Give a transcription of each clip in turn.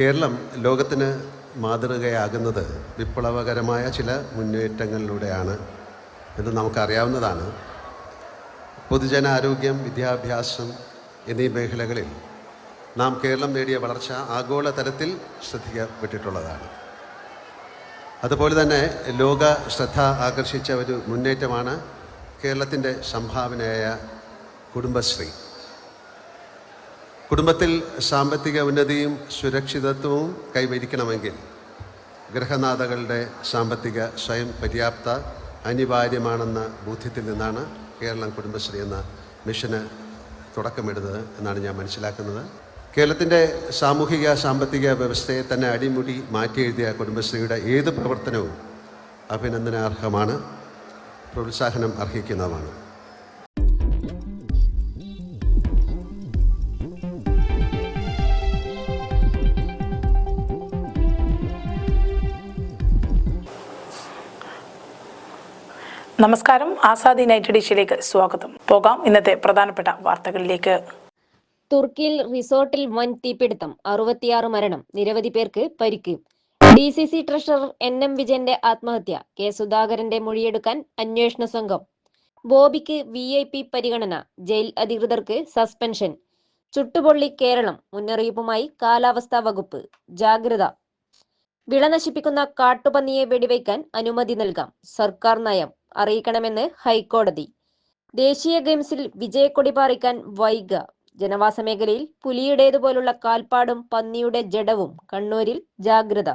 കേരളം ലോകത്തിന് മാതൃകയാകുന്നത് വിപ്ലവകരമായ ചില മുന്നേറ്റങ്ങളിലൂടെയാണ് എന്ന് നമുക്കറിയാവുന്നതാണ്. പൊതുജനാരോഗ്യം വിദ്യാഭ്യാസം എന്നീ മേഖലകളിൽ നാം കേരളം നേടിയ വളർച്ച ആഗോള തലത്തിൽ ശ്രദ്ധിക്കപ്പെട്ടിട്ടുള്ളതാണ്. അതുപോലെ തന്നെ ലോക ശ്രദ്ധ ആകർഷിച്ച ഒരു മുന്നേറ്റമാണ് കേരളത്തിന്റെ സംഭാവനയായ കുടുംബശ്രീ. കുടുംബത്തിൽ സാമ്പത്തിക ഉന്നതിയും സുരക്ഷിതത്വവും കൈവരിക്കണമെങ്കിൽ ഗൃഹനാഥകളുടെ സാമ്പത്തിക സ്വയം പര്യാപ്ത അനിവാര്യമാണെന്ന ബോധ്യത്തിൽ നിന്നാണ് കേരളം കുടുംബശ്രീ എന്ന മിഷന് തുടക്കമിടുന്നത് എന്നാണ് ഞാൻ മനസ്സിലാക്കുന്നത്. കേരളത്തിന്റെ സാമൂഹിക സാമ്പത്തിക വ്യവസ്ഥയെ തന്നെ അടിമുടി മാറ്റിയെഴുതിയ കുടുംബശ്രീയുടെ ഏത് പ്രവർത്തനവും അഭിനന്ദനാർഹമാണ് പ്രോത്സാഹനം അർഹിക്കുന്നതുമാണ് നമസ്കാരം. ആസാദി നൈറ്റ് ഡിഷിലേക്ക് സ്വാഗതം. പോകാം ഇന്നത്തെ പ്രധാനപ്പെട്ട വാർത്തകളിലേക്ക്. തുർക്കിയിൽ റിസോർട്ടിൽ വൻ തീപിടുത്തം. അറുപത്തിയാറ് മരണം. നിരവധി പേർക്ക് പരിക്ക്. D C C treasurer N M വിജയന്റെ ആത്മഹത്യ. കെ സുധാകരന്റെ മൊഴിയെടുക്കാൻ അന്വേഷണ സംഘം. ബോബിക്ക് വി ഐ പി പരിഗണന. ജയിൽ അധികൃതർക്ക് സസ്പെൻഷൻ. ചുട്ടുപൊള്ളി കേരളം. മുന്നറിയിപ്പുമായി കാലാവസ്ഥാ വകുപ്പ്. ജാഗ്രത. വിള നശിപ്പിക്കുന്ന കാട്ടുപന്നിയെ വെടിവയ്ക്കാൻ അനുമതി നൽകാം. സർക്കാർ നയം. അറിയിക്കണമെന്ന് ഹൈക്കോടതി. ദേശീയ ഗെയിംസിൽ വിജയക്കൊടി പാറിക്കാൻ വൈക ജനവാസ മേഖലയിൽ പുലിയുടേതുപോലുള്ള കാൽപ്പാടും പന്നിയുടെ ജഡവും കണ്ണൂരിൽ ജാഗ്രത.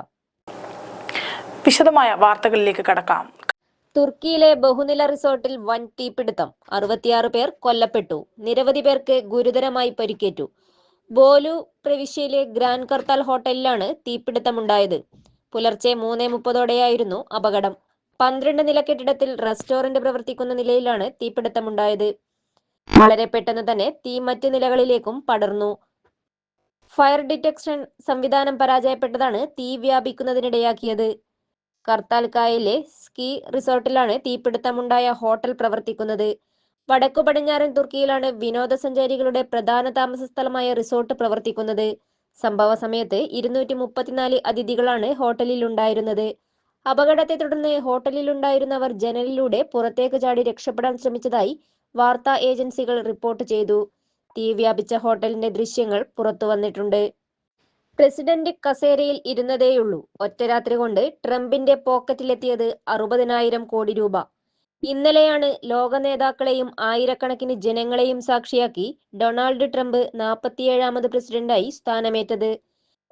വിശദമായ വാർത്തകളിലേക്ക് കടക്കാം. തുർക്കിയിലെ ബഹുനില റിസോർട്ടിൽ വൻ തീപിടുത്തം. അറുപത്തിയാറ് പേർ കൊല്ലപ്പെട്ടു. നിരവധി പേർക്ക് ഗുരുതരമായി പരിക്കേറ്റു. ബോലു പ്രവിശ്യയിലെ ഗ്രാൻഡ് കർത്താൽ ഹോട്ടലിലാണ് തീപിടുത്തമുണ്ടായത്. പുലർച്ചെ മൂന്നേ മുപ്പതോടെയായിരുന്നു അപകടം. പന്ത്രണ്ട് നില കെട്ടിടത്തിൽ റെസ്റ്റോറന്റ് പ്രവർത്തിക്കുന്ന നിലയിലാണ് തീപിടുത്തമുണ്ടായത്. വളരെ പെട്ടെന്ന് തന്നെ തീ മറ്റ് നിലകളിലേക്കും പടർന്നു. ഫയർ ഡിറ്റക്ഷൻ സംവിധാനം പരാജയപ്പെട്ടതാണ് തീ വ്യാപിക്കുന്നതിനിടയാക്കിയത്. കർത്താൽക്കായയിലെ സ്കീ റിസോർട്ടിലാണ് തീപിടുത്തമുണ്ടായ ഹോട്ടൽ പ്രവർത്തിക്കുന്നത്. വടക്കു പടിഞ്ഞാറൻ തുർക്കിയിലാണ് വിനോദസഞ്ചാരികളുടെ പ്രധാന താമസ സ്ഥലമായ റിസോർട്ട് പ്രവർത്തിക്കുന്നത്. സംഭവ സമയത്ത് ഇരുന്നൂറ്റി മുപ്പത്തിനാല് അതിഥികളാണ് ഹോട്ടലിൽ ഉണ്ടായിരുന്നത്. അപകടത്തെ തുടർന്ന് ഹോട്ടലിലുണ്ടായിരുന്നവർ ജനലിലൂടെ പുറത്തേക്ക് ചാടി രക്ഷപ്പെടാൻ ശ്രമിച്ചതായി വാർത്താ ഏജൻസികൾ റിപ്പോർട്ട് ചെയ്തു. തീ വ്യാപിച്ച ഹോട്ടലിന്റെ ദൃശ്യങ്ങൾ പുറത്തു വന്നിട്ടുണ്ട്. പ്രസിഡന്റ് കസേരയിൽ ഇരുന്നതേയുള്ളൂ. ഒറ്റ രാത്രി കൊണ്ട് ട്രംപിന്റെ പോക്കറ്റിലെത്തിയത് അറുപതിനായിരം കോടി രൂപ. ഇന്നലെയാണ് ലോക നേതാക്കളെയും ആയിരക്കണക്കിന് ജനങ്ങളെയും സാക്ഷിയാക്കി ഡൊണാൾഡ് ട്രംപ് നാൽപ്പത്തിയേഴാമത് പ്രസിഡന്റായി സ്ഥാനമേറ്റത്.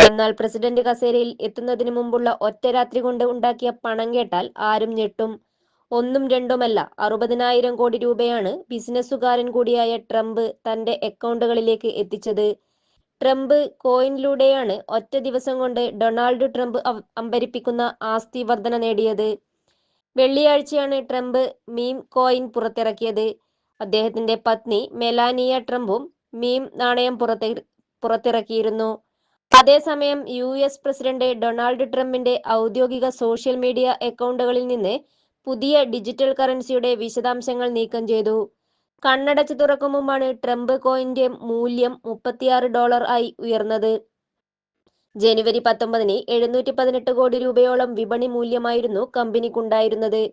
എന്നാൽ പ്രസിഡന്റ് കസേരയിൽ എത്തുന്നതിന് മുമ്പുള്ള ഒറ്റ രാത്രി കൊണ്ട് ഉണ്ടാക്കിയ പണം കേട്ടാൽ ആരും ഞെട്ടും. ഒന്നും രണ്ടുമല്ല അറുപതിനായിരം കോടി രൂപയാണ് ബിസിനസ്സുകാരൻ കൂടിയായ ട്രംപ് തന്റെ അക്കൗണ്ടുകളിലേക്ക് എത്തിച്ചത്. ട്രംപ് കോയിനിലൂടെയാണ് ഒറ്റ ദിവസം കൊണ്ട് ഡൊണാൾഡ് ട്രംപ് അമ്പരിപ്പിക്കുന്ന ആസ്തി വർധന നേടിയത്. വെള്ളിയാഴ്ചയാണ് ട്രംപ് മീം കോയിൻ പുറത്തിറക്കിയത്. അദ്ദേഹത്തിന്റെ പത്നി മെലാനിയ ട്രംപും മീം നാണയം പുറത്തെ പുറത്തിറക്കിയിരുന്നു. അതേസമയം യു എസ് പ്രസിഡന്റ് ഡൊണാൾഡ് ട്രംപിന്റെ ഔദ്യോഗിക സോഷ്യൽ മീഡിയ അക്കൗണ്ടുകളിൽ നിന്ന് പുതിയ ഡിജിറ്റൽ കറൻസിയുടെ വിശദാംശങ്ങൾ നീക്കം ചെയ്തു. കണ്ണടച്ചു തുറക്കും മുമ്പാണ് ട്രംപ് കോയിന്റെ മൂല്യം മുപ്പത്തിയാറ് ഡോളർ ആയി ഉയർന്നത്. ജനുവരി പത്തൊമ്പതിന് എഴുന്നൂറ്റി പതിനെട്ട് കോടി രൂപയോളം വിപണി മൂല്യമായിരുന്നു കമ്പനിക്കുണ്ടായിരുന്നത്.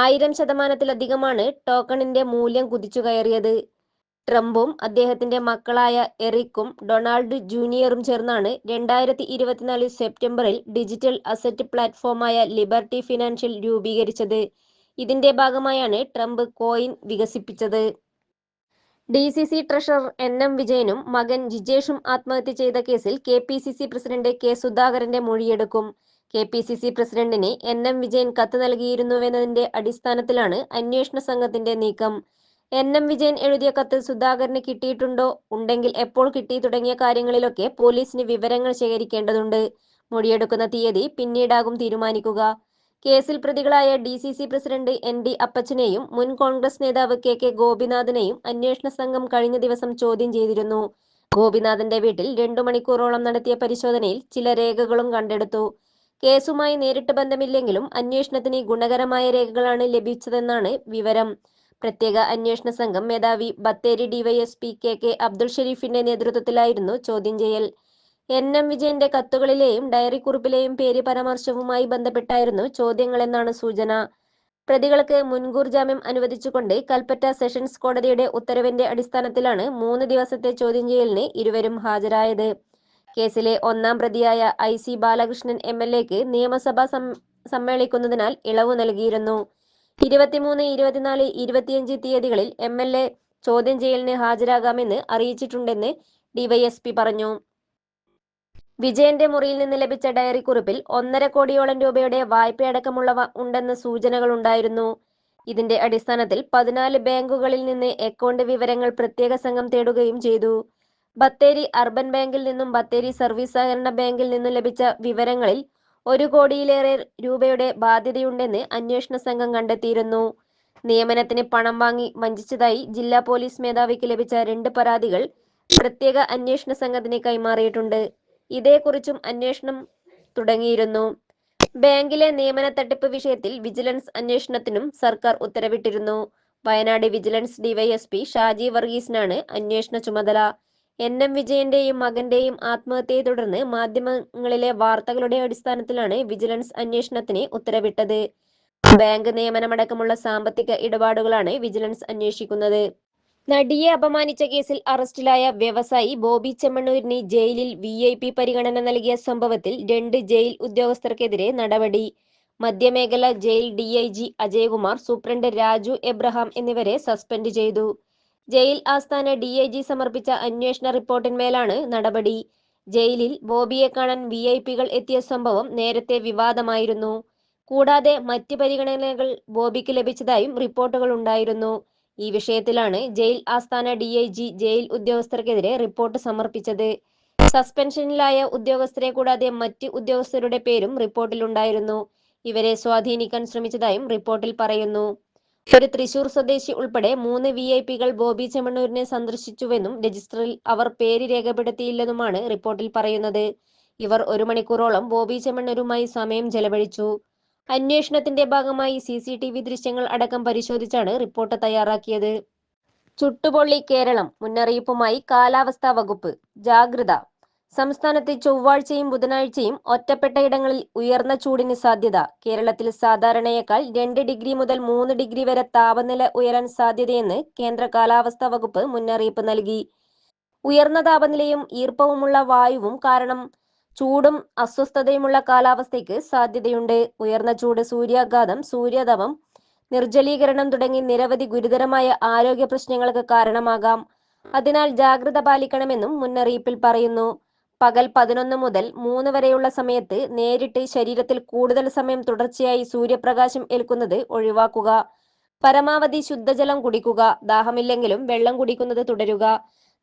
ആയിരം ശതമാനത്തിലധികമാണ് ടോക്കണിന്റെ മൂല്യം കുതിച്ചു കയറിയത് ട്രംപും അദ്ദേഹത്തിന്റെ മക്കളായ എറിക്കും ഡൊണാൾഡ് ജൂനിയറും ചേർന്നാണ് രണ്ടായിരത്തി ഇരുപത്തിനാല് സെപ്റ്റംബറിൽ ഡിജിറ്റൽ അസറ്റ് പ്ലാറ്റ്ഫോമായ ലിബർട്ടി ഫിനാൻഷ്യൽ രൂപീകരിച്ചത്. ഇതിന്റെ ഭാഗമായാണ് ട്രംപ് കോയിൻ വികസിപ്പിച്ചത്. D C C treasurer N M വിജയനും മകൻ ജിജേഷും ആത്മഹത്യ ചെയ്ത കേസിൽ K P C C president K സുധാകരന്റെ മൊഴിയെടുക്കും. കെ പി സി സി പ്രസിഡന്റിന് എൻ എം വിജയൻ കത്ത് നൽകിയിരുന്നുവെന്നതിന്റെ അടിസ്ഥാനത്തിലാണ് അന്വേഷണ സംഘത്തിന്റെ നീക്കം. എൻ എം വിജയൻ എഴുതിയ കത്ത് സുധാകരന് കിട്ടിയിട്ടുണ്ടോ? ഉണ്ടെങ്കിൽ എപ്പോൾ കിട്ടി തുടങ്ങിയ കാര്യങ്ങളിലൊക്കെ പോലീസിന് വിവരങ്ങൾ ശേഖരിക്കേണ്ടതുണ്ട്. മൊഴിയെടുക്കുന്ന തീയതി പിന്നീടാകും തീരുമാനിക്കുക. കേസിൽ പ്രതികളായ D C C president N D അപ്പച്ചനെയും മുൻ കോൺഗ്രസ് നേതാവ് കെ കെ ഗോപിനാഥനെയും അന്വേഷണ സംഘം കഴിഞ്ഞ ദിവസം ചോദ്യം ചെയ്തിരുന്നു. ഗോപിനാഥന്റെ വീട്ടിൽ രണ്ടു മണിക്കൂറോളം നടത്തിയ പരിശോധനയിൽ ചില രേഖകളും കണ്ടെടുത്തു. കേസുമായി നേരിട്ട് ബന്ധമില്ലെങ്കിലും അന്വേഷണത്തിന് ഗുണകരമായ രേഖകളാണ് ലഭിച്ചതെന്നാണ് വിവരം. പ്രത്യേക അന്വേഷണ സംഘം മേധാവി Bathery DYSP K K Abdul ഷെരീഫിന്റെ നേതൃത്വത്തിലായിരുന്നു ചോദ്യം ചെയ്യൽ. എൻ എം വിജയന്റെ കത്തുകളിലെയും ഡയറി കുറിപ്പിലെയും പേര് പരാമർശവുമായി ബന്ധപ്പെട്ടായിരുന്നു ചോദ്യങ്ങളെന്നാണ് സൂചന. പ്രതികൾക്ക് മുൻകൂർ ജാമ്യം അനുവദിച്ചുകൊണ്ട് കൽപ്പറ്റ സെഷൻസ് കോടതിയുടെ ഉത്തരവിന്റെ അടിസ്ഥാനത്തിലാണ് മൂന്ന് ദിവസത്തെ ചോദ്യം ചെയ്യലിന് ഇരുവരും ഹാജരായത്. കേസിലെ ഒന്നാം പ്രതിയായ I C Balakrishnan M L എക്ക് നിയമസഭ സമ്മേളിക്കുന്നതിനാൽ ഇളവ് നൽകിയിരുന്നു. ഇരുപത്തിമൂന്ന് ഇരുപത്തിനാല് ഇരുപത്തിയഞ്ച് തീയതികളിൽ എം എൽ എ ചോദ്യം ചെയ്യലിന് ഹാജരാകാമെന്ന് അറിയിച്ചിട്ടുണ്ടെന്ന് ഡിവൈഎസ്പി പറഞ്ഞു. വിജയന്റെ മുറിയിൽ നിന്ന് ലഭിച്ച ഡയറി കുറിപ്പിൽ ഒന്നര കോടിയോളം രൂപയുടെ വായ്പയടക്കമുള്ളവ ഉണ്ടെന്ന സൂചനകളുണ്ടായിരുന്നു ഇതിന്റെ അടിസ്ഥാനത്തിൽ പതിനാല് ബാങ്കുകളിൽ നിന്ന് അക്കൗണ്ട് വിവരങ്ങൾ പ്രത്യേക സംഘം തേടുകയും ചെയ്തു. ബത്തേരി അർബൻ ബാങ്കിൽ നിന്നും ബത്തേരി സർവീസ് സഹകരണ ബാങ്കിൽ നിന്നും ലഭിച്ച വിവരങ്ങളിൽ ഒരു കോടിയിലേറെ രൂപയുടെ ബാധ്യതയുണ്ടെന്ന് അന്വേഷണ സംഘം കണ്ടെത്തിയിരുന്നു. നിയമനത്തിന് പണം വാങ്ങി വഞ്ചിച്ചതായി ജില്ലാ പോലീസ് മേധാവിക്ക് ലഭിച്ച രണ്ട് പരാതികൾ പ്രത്യേക അന്വേഷണ സംഘത്തിന് കൈമാറിയിട്ടുണ്ട്. ഇതേക്കുറിച്ചും അന്വേഷണം തുടങ്ങിയിരുന്നു. ബാങ്കിലെ നിയമന തട്ടിപ്പ് വിഷയത്തിൽ വിജിലൻസ് അന്വേഷണത്തിനും സർക്കാർ ഉത്തരവിട്ടിരുന്നു. വയനാട് വിജിലൻസ് ഡിവൈഎസ്പി ഷാജി വർഗീസിനാണ് അന്വേഷണ ചുമതല. എൻ എം വിജയന്റെയും മകന്റെയും ആത്മഹത്യയെ തുടർന്ന് മാധ്യമങ്ങളിലെ വാർത്തകളുടെ അടിസ്ഥാനത്തിലാണ് വിജിലൻസ് അന്വേഷണത്തിന് ഉത്തരവിട്ടത്. ബാങ്ക് നിയമനമടക്കമുള്ള സാമ്പത്തിക ഇടപാടുകളാണ് വിജിലൻസ് അന്വേഷിക്കുന്നത്. നടിയെ അപമാനിച്ച കേസിൽ അറസ്റ്റിലായ വ്യവസായി ബോബി ചെമ്മണ്ണൂരിന് ജയിലിൽ വി ഐ പി പരിഗണന നൽകിയ സംഭവത്തിൽ രണ്ട് ജയിൽ ഉദ്യോഗസ്ഥർക്കെതിരെ നടപടി. മധ്യമേഖല jail D I G Ajayakumar superintendent Raju Abraham എന്നിവരെ സസ്പെൻഡ് ചെയ്തു. ജയിൽ ആസ്ഥാന ഡി ഐ ജി സമർപ്പിച്ച അന്വേഷണ റിപ്പോർട്ടിന്മേലാണ് നടപടി. ജയിലിൽ ബോബിയെ കാണാൻ വി ഐ പികൾ എത്തിയ സംഭവം നേരത്തെ വിവാദമായിരുന്നു. കൂടാതെ മറ്റ് പരിഗണനകൾ ബോബിക്ക് ലഭിച്ചതായും റിപ്പോർട്ടുകൾ ഉണ്ടായിരുന്നു. ഈ വിഷയത്തിലാണ് ജയിൽ ആസ്ഥാന ഡി ഐ ജി ജയിൽ ഉദ്യോഗസ്ഥർക്കെതിരെ റിപ്പോർട്ട് സമർപ്പിച്ചത്. സസ്പെൻഷനിലായ ഉദ്യോഗസ്ഥരെ കൂടാതെ മറ്റ് ഉദ്യോഗസ്ഥരുടെ പേരും റിപ്പോർട്ടിലുണ്ടായിരുന്നു. ഇവരെ സ്വാധീനിക്കാൻ ശ്രമിച്ചതായും റിപ്പോർട്ടിൽ പറയുന്നു. ഒരു തൃശൂർ സ്വദേശി ഉൾപ്പെടെ മൂന്ന് വി ഐ പികൾ ബോബി ചെമ്മണ്ണൂരിനെ സന്ദർശിച്ചുവെന്നും രജിസ്റ്ററിൽ അവർ പേര് രേഖപ്പെടുത്തിയില്ലെന്നുമാണ് റിപ്പോർട്ടിൽ പറയുന്നത്. ഇവർ ഒരു മണിക്കൂറോളം ബോബി ചെമ്മണ്ണൂരുമായി സമയം ചെലവഴിച്ചു. അന്വേഷണത്തിന്റെ ഭാഗമായി സി സി ടി വി ദൃശ്യങ്ങൾ അടക്കം പരിശോധിച്ചാണ് റിപ്പോർട്ട് തയ്യാറാക്കിയത്. ചുട്ടുപൊള്ളി കേരളം മുന്നറിയിപ്പുമായി കാലാവസ്ഥാ വകുപ്പ്. ജാഗ്രത സംസ്ഥാനത്ത് ചൊവ്വാഴ്ചയും ബുധനാഴ്ചയും ഒറ്റപ്പെട്ട ഇടങ്ങളിൽ ഉയർന്ന ചൂടിന് സാധ്യത. കേരളത്തിൽ സാധാരണയേക്കാൾ രണ്ട് ഡിഗ്രി മുതൽ മൂന്ന് ഡിഗ്രി വരെ താപനില ഉയരാൻ സാധ്യതയെന്ന് കേന്ദ്ര കാലാവസ്ഥാ വകുപ്പ് മുന്നറിയിപ്പ് നൽകി. ഉയർന്ന താപനിലയും ഈർപ്പവുമുള്ള വായുവും കാരണം ചൂടും അസ്വസ്ഥതയുമുള്ള കാലാവസ്ഥയ്ക്ക് സാധ്യതയുണ്ട്. ഉയർന്ന ചൂട് സൂര്യാഘാതം സൂര്യതപം നിർജലീകരണം തുടങ്ങി നിരവധി ഗുരുതരമായ ആരോഗ്യ പ്രശ്നങ്ങൾക്ക് കാരണമാകാം. അതിനാൽ ജാഗ്രത പാലിക്കണമെന്നും മുന്നറിയിപ്പിൽ പറയുന്നു. പകൽ പതിനൊന്ന് മുതൽ മൂന്ന് വരെയുള്ള സമയത്ത് നേരിട്ട് ശരീരത്തിൽ കൂടുതൽ സമയം തുടർച്ചയായി സൂര്യപ്രകാശം ഏൽക്കുന്നത് ഒഴിവാക്കുക. പരമാവധി ശുദ്ധജലം കുടിക്കുക. ദാഹമില്ലെങ്കിലും വെള്ളം കുടിക്കുന്നത് തുടരുക.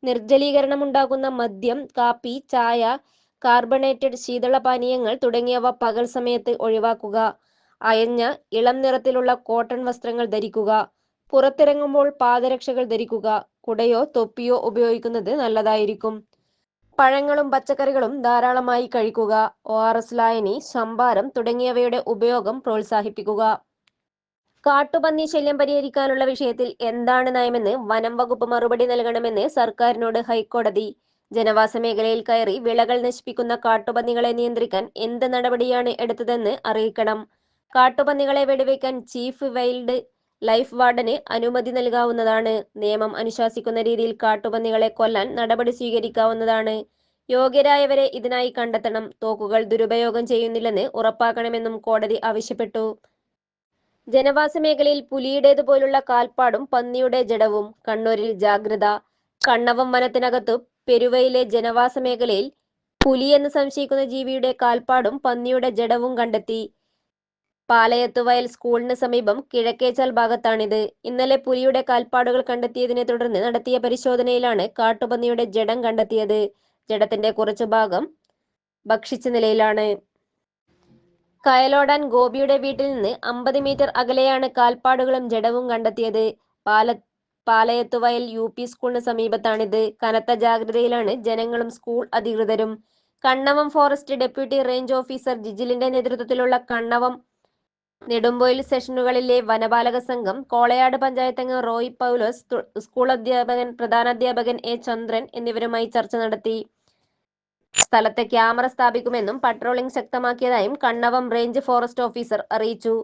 നിർജലീകരണം ഉണ്ടാകുന്ന മദ്യം കാപ്പി ചായ കാർബണേറ്റഡ് ശീതളപാനീയങ്ങൾ തുടങ്ങിയവ പകൽ സമയത്ത് ഒഴിവാക്കുക. അയഞ്ഞ ഇളം നിറത്തിലുള്ള കോട്ടൺ വസ്ത്രങ്ങൾ ധരിക്കുക. പുറത്തിറങ്ങുമ്പോൾ പാദരക്ഷകൾ ധരിക്കുക. കുടയോ തൊപ്പിയോ ഉപയോഗിക്കുന്നത് നല്ലതായിരിക്കും. പഴങ്ങളും പച്ചക്കറികളും ധാരാളമായി കഴിക്കുക. ഒ ആർ എസ് ലായനി സംഭാരം തുടങ്ങിയവയുടെ ഉപയോഗം പ്രോത്സാഹിപ്പിക്കുക. കാട്ടുപന്നി ശല്യം പരിഹരിക്കാനുള്ള വിഷയത്തിൽ എന്താണ് നയമെന്ന് വനം വകുപ്പ് മറുപടി നൽകണമെന്ന് സർക്കാരിനോട് ഹൈക്കോടതി. ജനവാസ മേഖലയിൽ കയറി വിളകൾ നശിപ്പിക്കുന്ന കാട്ടുപന്നികളെ നിയന്ത്രിക്കാൻ എന്ത് നടപടിയാണ് എടുത്തതെന്ന് അറിയിക്കണം. കാട്ടുപന്നികളെ വെടിവെക്കാൻ ചീഫ് വൈൽഡ് ലൈഫ് വാർഡന് അനുമതി നൽകാവുന്നതാണ്. നിയമം അനുശാസിക്കുന്ന രീതിയിൽ കാട്ടുപന്നികളെ കൊല്ലാൻ നടപടി സ്വീകരിക്കാവുന്നതാണ്. യോഗ്യരായവരെ ഇതിനായി കണ്ടെത്തണം. തോക്കുകൾ ദുരുപയോഗം ചെയ്യുന്നില്ലെന്ന് ഉറപ്പാക്കണമെന്നും കോടതി ആവശ്യപ്പെട്ടു. ജനവാസ മേഖലയിൽ പുലിയുടേതുപോലുള്ള കാൽപ്പാടും പന്നിയുടെ ജഡവും. കണ്ണൂരിൽ ജാഗ്രത. കണ്ണവം വനത്തിനകത്തു പെരുവയിലെ ജനവാസ മേഖലയിൽ പുലിയെന്ന് സംശയിക്കുന്ന ജീവിയുടെ കാൽപ്പാടും പന്നിയുടെ ജഡവും കണ്ടെത്തി. പാലയത്തുവയൽ സ്കൂളിന് സമീപം കിഴക്കേച്ചാൽ ഭാഗത്താണിത്. ഇന്നലെ പുലിയുടെ കാൽപ്പാടുകൾ കണ്ടെത്തിയതിനെ തുടർന്ന് നടത്തിയ പരിശോധനയിലാണ് കാട്ടുപന്നിയുടെ ജഡം കണ്ടെത്തിയത്. ജഡത്തിന്റെ കുറച്ചു ഭാഗം ഭക്ഷിച്ച നിലയിലാണ്. കയലോടാൻ ഗോപിയുടെ വീട്ടിൽ നിന്ന് അമ്പത് മീറ്റർ അകലെയാണ് കാൽപ്പാടുകളും ജഡവും കണ്ടെത്തിയത്. പാല പാലയത്തുവയൽ യു പി സ്കൂളിന് സമീപത്താണിത്. കനത്ത ജാഗ്രതയിലാണ് ജനങ്ങളും സ്കൂൾ അധികൃതരും. Kannavam forest deputy range officer ജിജിലിന്റെ നേതൃത്വത്തിലുള്ള കണ്ണവം നെടുമ്പൊയിൽ സെഷനുകളിലെ വനപാലക സംഘം കോളയാട് പഞ്ചായത്ത് അംഗം റോയ് പൗലോസ് സ്കൂൾ അധ്യാപകൻ പ്രധാനാധ്യാപകൻ എ ചന്ദ്രൻ എന്നിവരുമായി ചർച്ച നടത്തി. സ്ഥലത്തെ ക്യാമറ സ്ഥാപിക്കുമെന്നും പട്രോളിംഗ് ശക്തമാക്കിയതായും കണ്ണവം റേഞ്ച് ഫോറസ്റ്റ് ഓഫീസർ അറിയിച്ചു.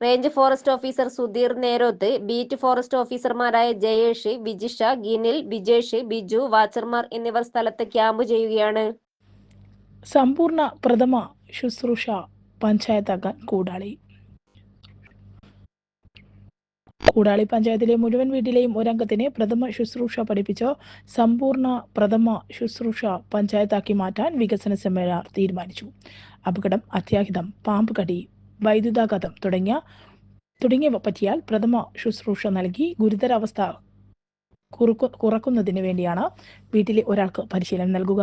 Range forest officer Sudheer Neroth beat forest ഓഫീസർമാരായ ജയേഷ് വിജിഷ ഗിനിൽ ബിജേഷ് ബിജു വാച്ചർമാർ എന്നിവർ സ്ഥലത്ത് ക്യാമ്പ് ചെയ്യുകയാണ്. സമ്പൂർണ പ്രഥമ ശുശ്രൂഷ പഞ്ചായത്താകാൻ കൂടാളി. കൂടാളി പഞ്ചായത്തിലെ മുഴുവൻ വീട്ടിലെയും ഒരംഗത്തിനെ പ്രഥമ ശുശ്രൂഷ പഠിപ്പിച്ച് സമ്പൂർണ പ്രഥമ ശുശ്രൂഷ പഞ്ചായത്താക്കി മാറ്റാൻ വികസന സെമിനാർ തീരുമാനിച്ചു. അപകടം അത്യാഹിതം പാമ്പ് കടി വൈദ്യുതാഘാതം തുടങ്ങിയ തുടങ്ങിയവ പറ്റിയാൽ പ്രഥമ ശുശ്രൂഷ നൽകി ഗുരുതരാവസ്ഥ കുറുക്കു കുറക്കുന്നതിന് വേണ്ടിയാണ് വീട്ടിലെ ഒരാൾക്ക് പരിശീലനം നൽകുക.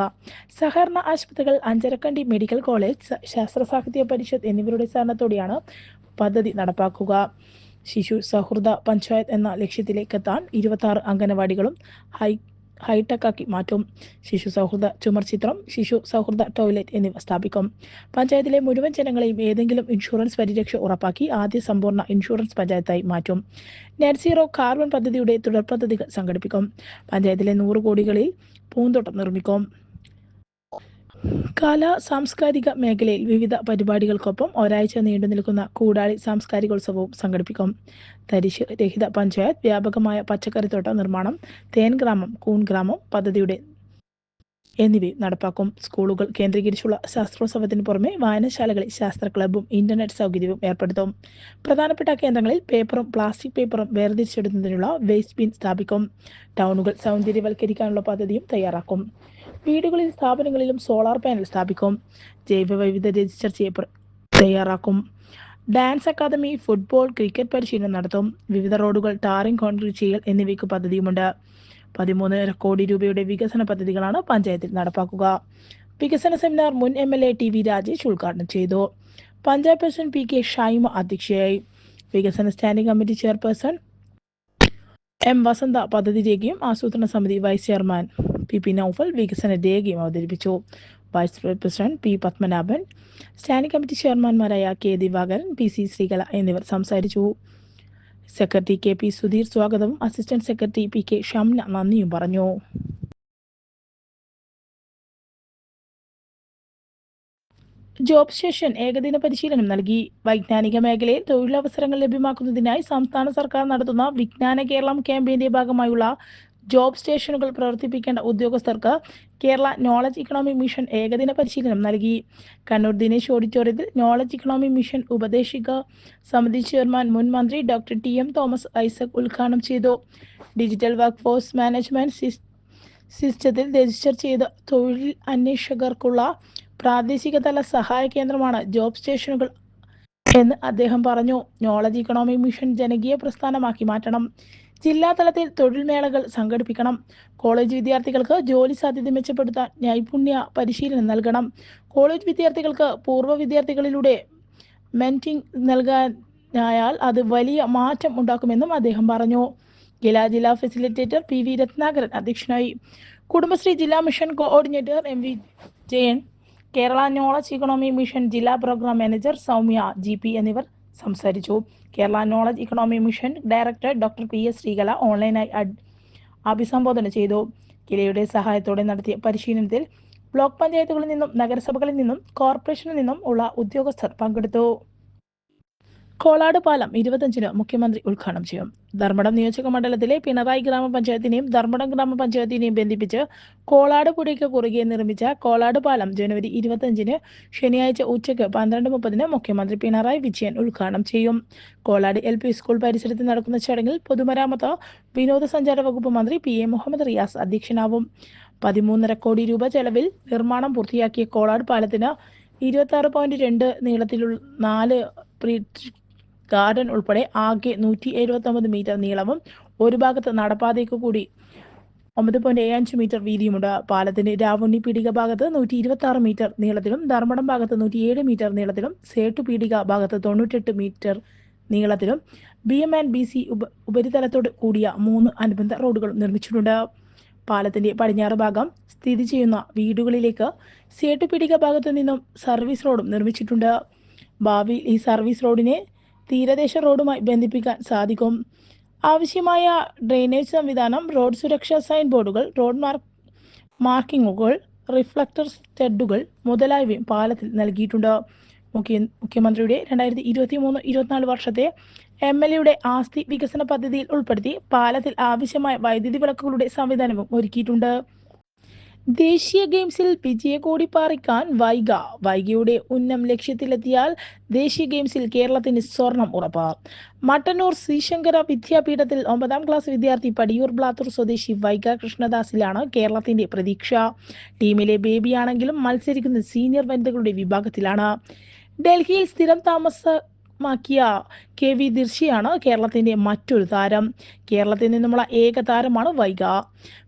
സഹകരണ ആശുപത്രികൾ അഞ്ചരക്കണ്ടി മെഡിക്കൽ കോളേജ് ശാസ്ത്ര സാഹിത്യ പരിഷത്ത് എന്നിവരുടെ സഹകരണത്തോടെയാണ് പദ്ധതി നടപ്പാക്കുക. ശിശു സൗഹൃദ പഞ്ചായത്ത് എന്ന ലക്ഷ്യത്തിലേക്ക് എത്താൻ ഇരുപത്തി അംഗനവാടികളും ഹൈ ഹൈടെക് ആക്കി മാറ്റും. ശിശു സൗഹൃദ ചുമർ ചിത്രം ശിശു സൗഹൃദ ടോയ്ലറ്റ് എന്നിവ സ്ഥാപിക്കും. പഞ്ചായത്തിലെ മുഴുവൻ ജനങ്ങളെയും ഏതെങ്കിലും ഇൻഷുറൻസ് പരിരക്ഷ ഉറപ്പാക്കി ആദ്യ സമ്പൂർണ ഇൻഷുറൻസ് പഞ്ചായത്തായി മാറ്റും. നെറ്റ് സീറോ കാർബൺ പദ്ധതിയുടെ തുടർ പദ്ധതികൾ സംഘടിപ്പിക്കും. പഞ്ചായത്തിലെ നൂറ് കോടികളിൽ പൂന്തോട്ടം നിർമ്മിക്കും. കലാ സാംസ്കാരിക മേഖലയിൽ വിവിധ പരിപാടികൾക്കൊപ്പം ഒരാഴ്ച നീണ്ടു നിൽക്കുന്ന കൂടാളി സാംസ്കാരികോത്സവവും സംഘടിപ്പിക്കും. തരിശ് രഹിത പഞ്ചായത്ത് വ്യാപകമായ പച്ചക്കറിത്തോട്ട നിർമ്മാണം തേൻ ഗ്രാമം കൂൺ ഗ്രാമം പദ്ധതിയുടെ എന്നിവയും നടപ്പാക്കും. സ്കൂളുകൾ കേന്ദ്രീകരിച്ചുള്ള ശാസ്ത്രോത്സവത്തിന് പുറമെ വായനശാലകളിൽ ശാസ്ത്ര ക്ലബ്ബും ഇന്റർനെറ്റ് സൗകര്യവും ഏർപ്പെടുത്തും. പ്രധാനപ്പെട്ട കേന്ദ്രങ്ങളിൽ പേപ്പറും പ്ലാസ്റ്റിക് പേപ്പറും വേർതിരിച്ചെടുക്കുന്നതിനുള്ള വേസ്റ്റ് ബിൻ സ്ഥാപിക്കും. ടൗണുകൾ സൗന്ദര്യവൽക്കരിക്കാനുള്ള പദ്ധതിയും തയ്യാറാക്കും. വീടുകളിൽ സ്ഥാപനങ്ങളിലും സോളാർ പാനൽ സ്ഥാപിക്കും. ജൈവ വൈവിധ്യ രജിസ്റ്റർ ചെയ്യപ്പെ തയ്യാറാക്കും. ഡാൻസ് അക്കാദമി ഫുട്ബോൾ ക്രിക്കറ്റ് പരിശീലനം നടത്തും. വിവിധ റോഡുകൾ ടാറിംഗ് കോൺക്രീറ്റ് ചെയ്യൽ എന്നിവയ്ക്ക് പദ്ധതിയുമുണ്ട്. പതിമൂന്നര കോടി രൂപയുടെ വികസന പദ്ധതികളാണ് പഞ്ചായത്തിൽ നടപ്പാക്കുക. വികസന സെമിനാർ മുൻ M L A T V Rajesh ഉദ്ഘാടനം ചെയ്തു. Panchayat president P K Shaima അധ്യക്ഷയായി. വികസന standing committee chairperson M Vasantha പദ്ധതി രേഖയും ആസൂത്രണ സമിതി vice chairman. P P Noufal വികസന രേഖയും അവതരിപ്പിച്ചു vice president P Padmanabhan standing committee ചെയർമാൻമാരായ K Divakaran P C Sreekala എന്നിവർ സംസാരിച്ചു. സെക്രട്ടറി കെ പി സുധീർ സ്വാഗതവും. Assistant secretary P K Shamna നന്ദിയും പറഞ്ഞു. ജോബ് സ്റ്റേഷൻ ഏകദിന പരിശീലനം നൽകി. വൈജ്ഞാനിക മേഖലയിൽ തൊഴിലവസരങ്ങൾ ലഭ്യമാക്കുന്നതിനായി സംസ്ഥാന സർക്കാർ നടത്തുന്ന വിജ്ഞാന കേരളം ക്യാമ്പയിന്റെ ഭാഗമായുള്ള ജോബ് സ്റ്റേഷനുകൾ പ്രവർത്തിപ്പിക്കേണ്ട ഉദ്യോഗസ്ഥർക്ക് കേരള നോളജ് ഇക്കണോമി മിഷൻ ഏകദിന പരിശീലനം നൽകി. കണ്ണൂർ ദിനേശ് ഓഡിറ്റോറിയത്തിൽ നോളജ് ഇക്കണോമി മിഷൻ ഉപദേശിക സമിതി ചെയർമാൻ മുൻ മന്ത്രി doctor T M Thomas Isaac ഉദ്ഘാടനം ചെയ്തു. ഡിജിറ്റൽ വർക്ക് ഫോഴ്സ് മാനേജ്മെന്റ് സിസ്റ്റത്തിൽ രജിസ്റ്റർ ചെയ്ത തൊഴിൽ അന്വേഷകർക്കുള്ള പ്രാദേശിക തല സഹായ കേന്ദ്രമാണ് ജോബ് സ്റ്റേഷനുകൾ എന്ന് അദ്ദേഹം പറഞ്ഞു. നോളജ് ഇക്കണോമി മിഷൻ ജനകീയ പ്രസ്ഥാനമാക്കി മാറ്റണം. ജില്ലാ തലത്തിൽ തൊഴിൽ മേളകൾ സംഘടിപ്പിക്കണം. കോളേജ് വിദ്യാർത്ഥികൾക്ക് ജോലി സാധ്യത മെച്ചപ്പെടുത്താൻ നൈപുണ്യ പരിശീലനം നൽകണം. കോളേജ് വിദ്യാർത്ഥികൾക്ക് പൂർവ വിദ്യാർത്ഥികളിലൂടെ മെന്റിംഗ് നൽകാനായാൽ അത് വലിയ മാറ്റം ഉണ്ടാക്കുമെന്നും അദ്ദേഹം പറഞ്ഞു. ജില്ലാ ജില്ലാ ഫെസിലിറ്റേറ്റർ പി വി രത്നാകരൻ അധ്യക്ഷനായി. കുടുംബശ്രീ ജില്ലാ mission coordinator M V Jayan. Kerala knowledge economy mission ജില്ലാ programme manager Soumya G P എന്നിവർ സംസാരിച്ചു. Kerala knowledge economy mission director doctor P S Sreekala ഓൺലൈനായി അഭിസംബോധന ചെയ്തു. കിലയുടെ സഹായത്തോടെ നടത്തിയ പരിശീലനത്തിൽ ബ്ലോക്ക് പഞ്ചായത്തുകളിൽ നിന്നും നഗരസഭകളിൽ നിന്നും കോർപ്പറേഷനിൽ നിന്നും ഉള്ള ഉദ്യോഗസ്ഥർ പങ്കെടുത്തു. കോളാട് പാലം ഇരുപത്തഞ്ചിന് മുഖ്യമന്ത്രി ഉദ്ഘാടനം ചെയ്യും. ധർമ്മടം നിയോജക മണ്ഡലത്തിലെ പിണറായി ഗ്രാമപഞ്ചായത്തിനെയും ധർമ്മടം ഗ്രാമപഞ്ചായത്തിനെയും ബന്ധിപ്പിച്ച് കോളാട് പുഴയ്ക്ക് കുറുകെ നിർമ്മിച്ച കോളാട് പാലം ജനുവരി ഇരുപത്തഞ്ചിന് ശനിയാഴ്ച ഉച്ചയ്ക്ക് പന്ത്രണ്ട് മുപ്പതിന് മുഖ്യമന്ത്രി പിണറായി വിജയൻ ഉദ്ഘാടനം ചെയ്യും. കോളാട് എൽ പി സ്കൂൾ പരിസരത്ത് നടക്കുന്ന ചടങ്ങിൽ പൊതുമരാമത്ത് വിനോദസഞ്ചാര വകുപ്പ് മന്ത്രി പി എ മുഹമ്മദ് റിയാസ് അധ്യക്ഷനാവും. പതിമൂന്നര കോടി രൂപ ചെലവിൽ നിർമ്മാണം പൂർത്തിയാക്കിയ കോളാട് പാലത്തിന് ഇരുപത്തി ആറ് പോയിന്റ് രണ്ട് നീളത്തിലുള്ള നാല് ഗാർഡൻ ഉൾപ്പെടെ ആകെ നൂറ്റി എഴുപത്തി മീറ്റർ നീളവും ഒരു ഭാഗത്ത് നടപ്പാതയ്ക്ക് കൂടി ഒമ്പത് പോയിന്റ് ഏഴ് അഞ്ച് മീറ്റർ വീതിയുമുണ്ട്. പാലത്തിന്റെ രാവുണ്ണി പീടിക ഭാഗത്ത് നൂറ്റി ഇരുപത്തി ആറ് മീറ്റർ നീളത്തിലും ധർമ്മടം ഭാഗത്ത് നൂറ്റി ഏഴ് മീറ്റർ നീളത്തിലും സേട്ടു പീടിക ഭാഗത്ത് തൊണ്ണൂറ്റെട്ട് metre നീളത്തിലും B M and B C ഉപ ഉപരിതലത്തോട് കൂടിയ മൂന്ന് അനുബന്ധ റോഡുകൾ നിർമ്മിച്ചിട്ടുണ്ട്. പാലത്തിന്റെ പടിഞ്ഞാറ് ഭാഗം സ്ഥിതി ചെയ്യുന്ന വീടുകളിലേക്ക് സേട്ടു പീടിക ഭാഗത്തു നിന്നും സർവീസ് റോഡും നിർമ്മിച്ചിട്ടുണ്ട്. ഭാവിയിൽ ഈ സർവീസ് റോഡിനെ തീരദേശ റോഡുമായി ബന്ധിപ്പിക്കാൻ സാധിക്കും. ആവശ്യമായ ഡ്രെയിനേജ് സംവിധാനം റോഡ് സുരക്ഷാ സൈൻ ബോർഡുകൾ റോഡ് മാർക്ക് മാർക്കിങ്ങുകൾ റിഫ്ലക്ടർ സ്റ്റഡുകൾ മുതലായവയും പാലത്തിൽ നൽകിയിട്ടുണ്ട്. മുഖ്യ മുഖ്യമന്ത്രിയുടെ രണ്ടായിരത്തി ഇരുപത്തി മൂന്ന് ഇരുപത്തിനാല് വർഷത്തെ എം എൽ എയുടെ ആസ്തി വികസന പദ്ധതിയിൽ ഉൾപ്പെടുത്തി പാലത്തിൽ ആവശ്യമായ വൈദ്യുതി വിളക്കുകളുടെ സംവിധാനവും ഒരുക്കിയിട്ടുണ്ട്. ദേശീയ ഗെയിംസിൽ വിജയകോടി പാറിക്കാൻ വൈഗ. വൈഗയുടെ ഉന്നം ലക്ഷ്യത്തിലെത്തിയാൽ ദേശീയ ഗെയിംസിൽ കേരളത്തിന് സ്വർണം ഉറപ്പ്. മട്ടന്നൂർ ശ്രീശങ്കര വിദ്യാപീഠത്തിൽ ഒമ്പതാം ക്ലാസ് വിദ്യാർത്ഥി പടിയൂർ ബ്ലാത്തൂർ സ്വദേശി വൈഗ കൃഷ്ണദാസിലാണ് കേരളത്തിന്റെ പ്രതീക്ഷ. ടീമിലെ ബേബിയാണെങ്കിലും മത്സരിക്കുന്ന സീനിയർ വനിതകളുടെ വിഭാഗത്തിലാണ്. ഡൽഹിയിൽ സ്ഥിരം താമസമാക്കിയ കെ വി ദിർശിയാണ് കേരളത്തിന്റെ മറ്റൊരു താരം. കേരളത്തിൽ നിന്നുമുള്ള ഏക താരമാണ് വൈഗ.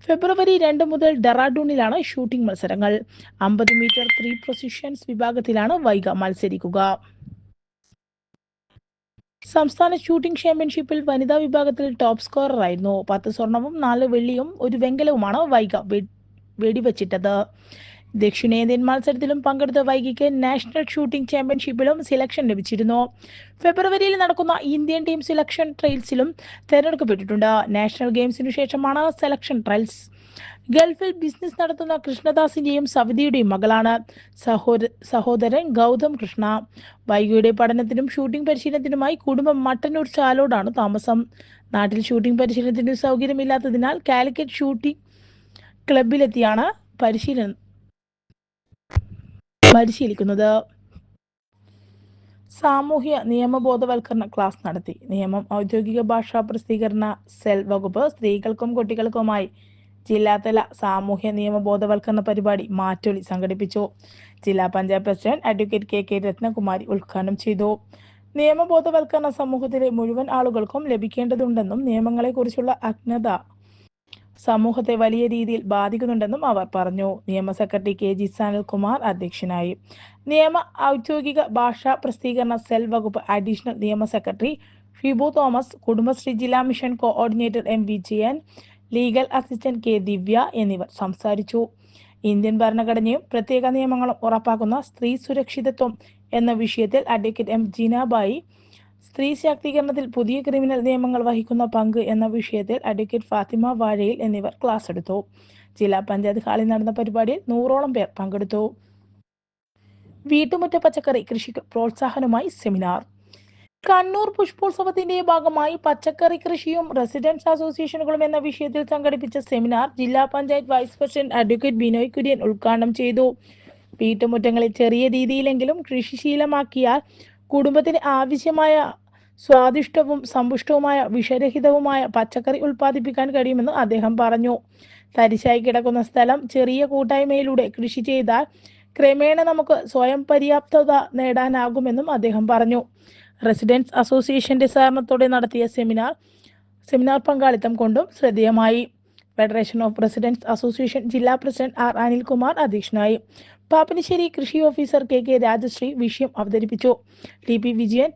ഫെബ്രുവരി രണ്ട് മുതൽ ഡെറാഡൂണിലാണ് ഷൂട്ടിംഗ് മത്സരങ്ങൾ. അമ്പത് മീറ്റർ ത്രീ പ്രൊസിഷൻസ് വിഭാഗത്തിലാണ് വൈഗ മത്സരിക്കുക. സംസ്ഥാന ഷൂട്ടിംഗ് ചാമ്പ്യൻഷിപ്പിൽ വനിതാ വിഭാഗത്തിൽ ടോപ്പ് സ്കോററായിരുന്നു പത്ത് സ്വർണവും നാല് വെള്ളിയും ഒരു വെങ്കലവുമാണ് വൈഗ വെടിവച്ചിട്ടത്. ദക്ഷിണേന്ത്യൻ മത്സരത്തിലും പങ്കെടുത്ത വൈകിക്ക് നാഷണൽ ഷൂട്ടിംഗ് ചാമ്പ്യൻഷിപ്പിലും സെലക്ഷൻ ലഭിച്ചിരുന്നു. ഫെബ്രുവരിയിൽ നടക്കുന്ന ഇന്ത്യൻ ടീം സെലക്ഷൻ ട്രയൽസിലും തെരഞ്ഞെടുക്കപ്പെട്ടിട്ടുണ്ട്. നാഷണൽ ഗെയിംസിനു ശേഷമാണ് സെലക്ഷൻ ട്രയൽസ്. ഗൾഫിൽ ബിസിനസ് നടത്തുന്ന കൃഷ്ണദാസിന്റെയും സവിതയുടെയും മകളാണ് സഹോദര സഹോദരൻ ഗൗതം കൃഷ്ണ. വൈകിയുടെ പഠനത്തിനും ഷൂട്ടിംഗ് പരിശീലനത്തിനുമായി കുടുംബം മട്ടന്നൂർ ചാലോടാണ് താമസം. നാട്ടിൽ ഷൂട്ടിംഗ് പരിശീലനത്തിന് സൗകര്യമില്ലാത്തതിനാൽ കാലിക്കറ്റ് ഷൂട്ടിംഗ് ക്ലബിലെത്തിയാണ് പരിശീലനം പരിശീലിക്കുന്നത് സാമൂഹ്യ നിയമബോധവൽക്കരണ ക്ലാസ് നടത്തി. നിയമം ഔദ്യോഗിക ഭാഷാ പ്രസിദ്ധീകരണ സെൽ വകുപ്പ് സ്ത്രീകൾക്കും കുട്ടികൾക്കുമായി ജില്ലാതല സാമൂഹ്യ നിയമബോധവൽക്കരണ പരിപാടി മാറ്റൊലി സംഘടിപ്പിച്ചു. ജില്ലാ panchayat president advocate K K Ratnakumari ഉദ്ഘാടനം ചെയ്തു. നിയമബോധവൽക്കരണ സമൂഹത്തിലെ മുഴുവൻ ആളുകൾക്കും ലഭിക്കേണ്ടതുണ്ടെന്നും നിയമങ്ങളെക്കുറിച്ചുള്ള അജ്ഞത സമൂഹത്തെ വലിയ രീതിയിൽ ബാധിക്കുന്നുണ്ടെന്നും അവർ പറഞ്ഞു. നിയമ സെക്രട്ടറി കെ. ജി സനൽകുമാർ അധ്യക്ഷനായി. നിയമ ഔദ്യോഗിക ഭാഷാ പ്രസിദ്ധീകരണ സെൽ വകുപ്പ് അഡീഷണൽ നിയമ സെക്രട്ടറി ഷിബു തോമസ് കുടുംബശ്രീ ജില്ലാ mission coordinator M. Vijayan legal assistant K. Divya എന്നിവർ സംസാരിച്ചു. ഇന്ത്യൻ ഭരണഘടനയും പ്രത്യേക നിയമങ്ങളും ഉറപ്പാക്കുന്ന സ്ത്രീ സുരക്ഷിതത്വം എന്ന വിഷയത്തിൽ അഡ്വക്കേറ്റ് എം. ജീനാബായി സ്ത്രീ ശാക്തീകരണത്തിൽ പുതിയ ക്രിമിനൽ നിയമങ്ങൾ വഹിക്കുന്ന പങ്ക് എന്ന വിഷയത്തിൽ അഡ്വക്കേറ്റ് ഫാത്തിമ വാഴയിൽ എന്നിവർ ക്ലാസ് എടുത്തു. ജില്ലാ പഞ്ചായത്ത് ഹാളിൽ നടന്ന പരിപാടിയിൽ നൂറോളം പേർ പങ്കെടുത്തു. വീട്ടുമുറ്റ പച്ചക്കറി കൃഷിക്ക് പ്രോത്സാഹനമായി സെമിനാർ. കണ്ണൂർ പുഷ്പോത്സവത്തിന്റെ ഭാഗമായി പച്ചക്കറി കൃഷിയും റെസിഡൻസ് അസോസിയേഷനുകളും എന്ന വിഷയത്തിൽ സംഘടിപ്പിച്ച സെമിനാർ ജില്ലാ panchayat vice president advocate Binoy Kurian ഉദ്ഘാടനം ചെയ്തു. വീട്ടുമുറ്റങ്ങളിൽ ചെറിയ രീതിയിലെങ്കിലും കൃഷിശീലമാക്കിയാൽ കുടുംബത്തിന് ആവശ്യമായ സ്വാദിഷ്ടവും സമ്പുഷ്ടവുമായ വിഷരഹിതവുമായ പച്ചക്കറി ഉൽപ്പാദിപ്പിക്കാൻ കഴിയുമെന്ന് അദ്ദേഹം പറഞ്ഞു. തരിശായി കിടക്കുന്ന സ്ഥലം ചെറിയ കൂട്ടായ്മയിലൂടെ കൃഷി ചെയ്താൽ ക്രമേണ നമുക്ക് സ്വയം പര്യാപ്തത നേടാനാകുമെന്നും അദ്ദേഹം പറഞ്ഞു. റെസിഡൻസ് അസോസിയേഷന്റെ സഹകരണത്തോടെ നടത്തിയ സെമിനാർ സെമിനാർ പങ്കാളിത്തം കൊണ്ടും ശ്രദ്ധേയമായി. ഫെഡറേഷൻ ഓഫ് റെസിഡൻസ് അസോസിയേഷൻ ജില്ലാ പ്രസിഡന്റ് ആർ അനിൽകുമാർ അധ്യക്ഷനായി. പാപ്പനശ്ശേരി കൃഷി ഓഫീസർ കെ കെ രാജശ്രീ വിഷയം അവതരിപ്പിച്ചു. ടി പി വിജയൻ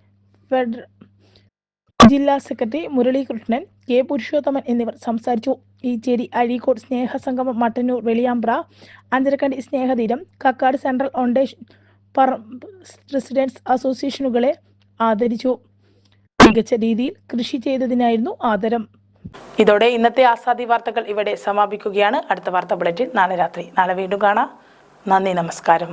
ജില്ലാ സെക്രട്ടറി മുരളീകൃഷ്ണൻ കെ പുരുഷോത്തമൻ എന്നിവർ സംസാരിച്ചു. ഈച്ചേരി അഴീക്കോട് സ്നേഹസംഗമം മട്ടന്നൂർ വെളിയാമ്പ്ര അഞ്ചരക്കണ്ടി സ്നേഹതീരം കക്കാട് സെൻട്രൽ പറമ്പ് റെസിഡൻസ് അസോസിയേഷനുകളെ ആദരിച്ചു. മികച്ച രീതിയിൽ കൃഷി ചെയ്തതിനായിരുന്നു ആദരം. ഇതോടെ ഇന്നത്തെ ആസാദി വാർത്തകൾ ഇവിടെ സമാപിക്കുകയാണ്. അടുത്ത വാർത്ത ബുള്ളറ്റിൻ നാളെ രാത്രി. നാളെ വീണ്ടും കാണാം. നന്ദി നമസ്കാരം.